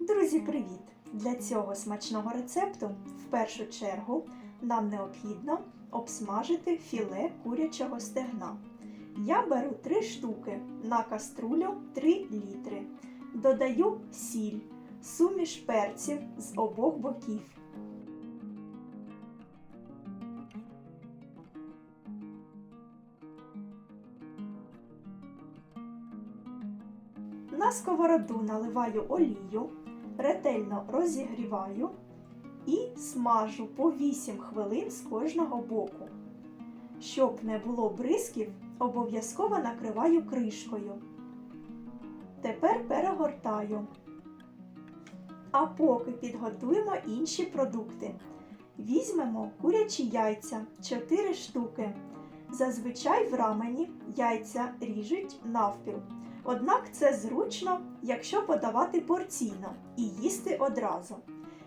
Друзі, привіт! Для цього смачного рецепту в першу чергу нам необхідно обсмажити філе курячого стегна. Я беру 3 штуки на каструлю 3 літри. Додаю сіль, суміш перців з обох боків. На сковороду наливаю олію, ретельно розігріваю і смажу по 8 хвилин з кожного боку. Щоб не було бризків, обов'язково накриваю кришкою. Тепер перегортаю. А поки підготуємо інші продукти. Візьмемо курячі яйця 4 штуки. Зазвичай в рамені яйця ріжуть навпіл. Однак це зручно, якщо подавати порційно і їсти одразу.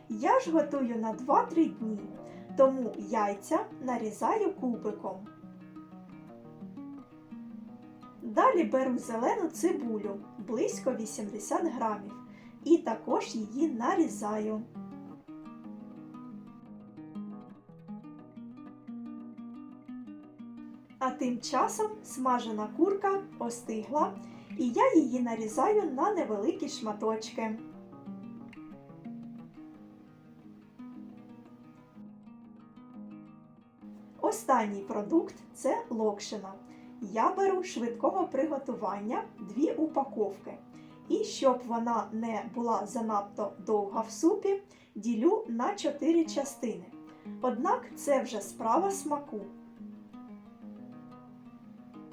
Я ж готую на 2-3 дні, тому яйця нарізаю кубиком. Далі беру зелену цибулю близько 80 грамів і також її нарізаю. А тим часом смажена курка остигла і я її нарізаю на невеликі шматочки. Останній продукт це локшина. Я беру швидкого приготування дві упаковки. І щоб вона не була занадто довга в супі, ділю на 4 частини. Однак це вже справа смаку.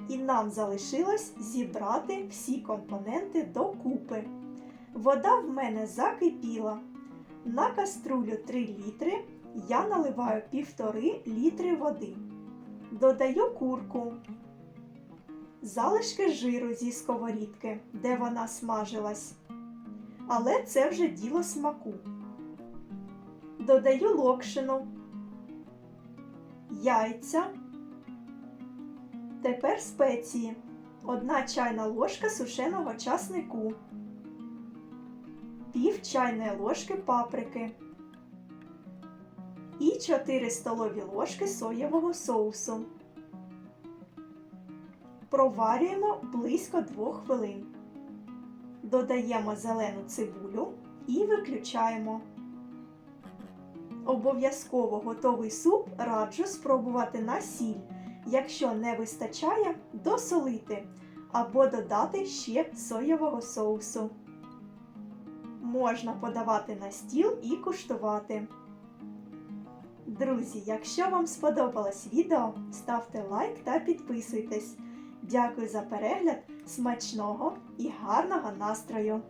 І нам залишилось зібрати всі компоненти докупи. Вода в мене закипіла. На каструлю 3 літри я наливаю 1,5 літри води. Додаю курку, залишки жиру зі сковорідки, де вона смажилась. Але це вже діло смаку. Додаю локшину, яйця. Тепер спеції. Одна чайна ложка сушеного часнику, пів чайної ложки паприки і 4 столові ложки соєвого соусу. Проварюємо близько 2 хвилин. Додаємо зелену цибулю і виключаємо. Обов'язково готовий суп раджу спробувати на сіль. Якщо не вистачає, досолити або додати ще соєвого соусу. Можна подавати на стіл і куштувати. Друзі, якщо вам сподобалось відео, ставте лайк та підписуйтесь. Дякую за перегляд, смачного і гарного настрою!